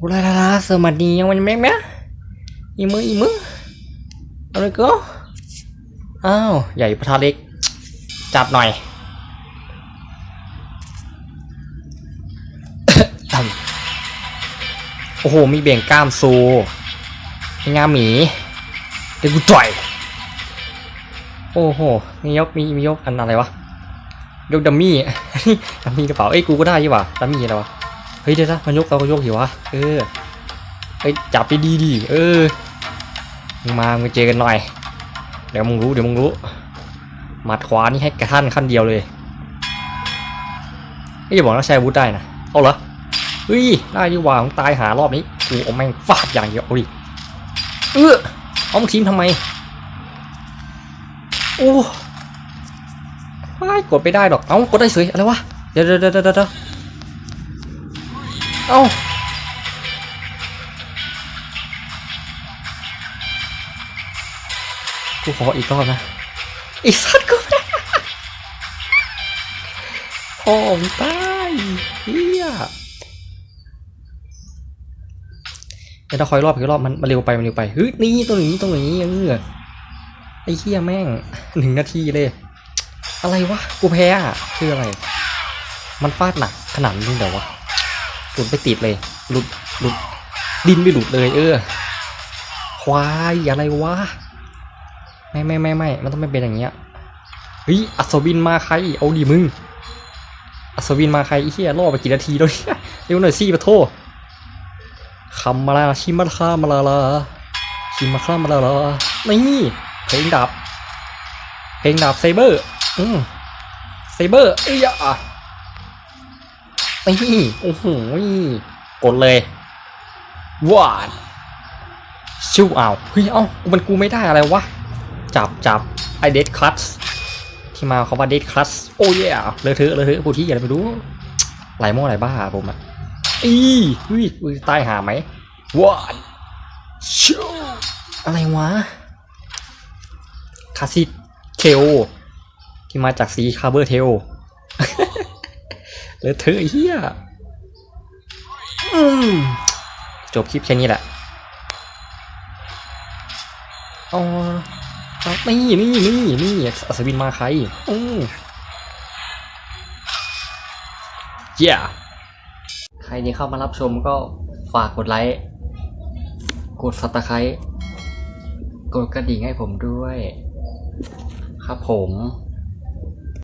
อุลาลาลาสมัสดียังมันแม่แม่อีมืออีมือเอาเลยก็อ้าวใหญ่ประทาเล็ก จับหน่อยโอ้โห มีเบี่ยงกล้ามซูงามหมีเดี๋ยวกูต่อย โอ้โห มียกมีมียกอันอะไรวะ ยกดัมมี่ดัมมี่กระเป๋า เอ้ย กูก็ได้ยี่หว่าดัมมี่อะไรวะ เฮ้ยเดี๋ยวนะมันยกเราก็ยกหิวะเออเฮ้ยจับไปดีดีเออมึงมามึงเจอกันหน่อย เดี๋ยวมึงรู้เดี๋ยวมึงรู้หมัดขวานี่ให้กระท่านขั้นเดียวเลยไม่อย่าบอกว่าใช้อาวุธได้นะเอาเหรอเฮ้ยได้ดีกว่ามึงตายหารอบนี้กูเอาแม่งฟาดอย่างเดียวเอาดิเออเอามึงทีมทำไมโอ้ไม่กดไม่ได้หรอก เอ้ากดได้เฉยอะไรวะ เดี๋ยวเดี๋ยวเดี๋ยว เอ้ากูขออีกรอบนะอีสัตว์กูพ่อมึงตายเฮียเดี๋ยวเราคอยรอบอีกรอบมันมันเร็วไปมันเร็วไปเฮ้ยนี่ตรงนี้ตรงนี้เออไอ้เฮียแม่งหนึ่งนาทีเลย อะไรวะกูแพ้อะคืออะไร มันฟาดหนักขนาดนี้เดี๋ยววะ ลุดไปติดเลย หลุด หลุด ดินไม่หลุดเลย เออ ควายอะไรวะ ไม่ไม่ไม่ไม่มันต้องไม่เป็นอย่างเงี้ย เฮ้ย อัศวินมาใคร เอาดิมึง อัศวินมาใครอ้เหี้ยล่อไปกี่นาทีแล้วเนี่ยเร็วหน่อยสิปะโทคำมาลาชิมาคามาลาลาชิมาคามาลาลานี่เพลงดับเพลงดับไซเบอร์ อืมไซเบอร์เอ้ยอะ นี่โอ้โหกดเลยหวานชิวอ้าวเฮ้ยเอ้ากูมันกูไม่ได้อะไรวะ จับจับไอเดดคลัสที่มาเขาว่าเดดคลัสโอ้ยเลอะเทอะเลอะเทอะผู้ที่อย่าไปรู้ไหลโม่ไหลบ้าผมอะอีเฮ้ยอุ้ยตายหาไหมวานชิวอะไรวะคาซิเทลที่มาจากสีคาร์เบอร์เทล เลอเทอะไอ้เฮียจบคลิปแค่นี้แหละอ๋อนี่นี่นี่นี่อัศวินมาใครอืมเย้ใครที่เข้ามารับชมก็ฝากกดไลค์ กดซับสไครต์กดกระดิ่งให้ผมด้วย ครับผม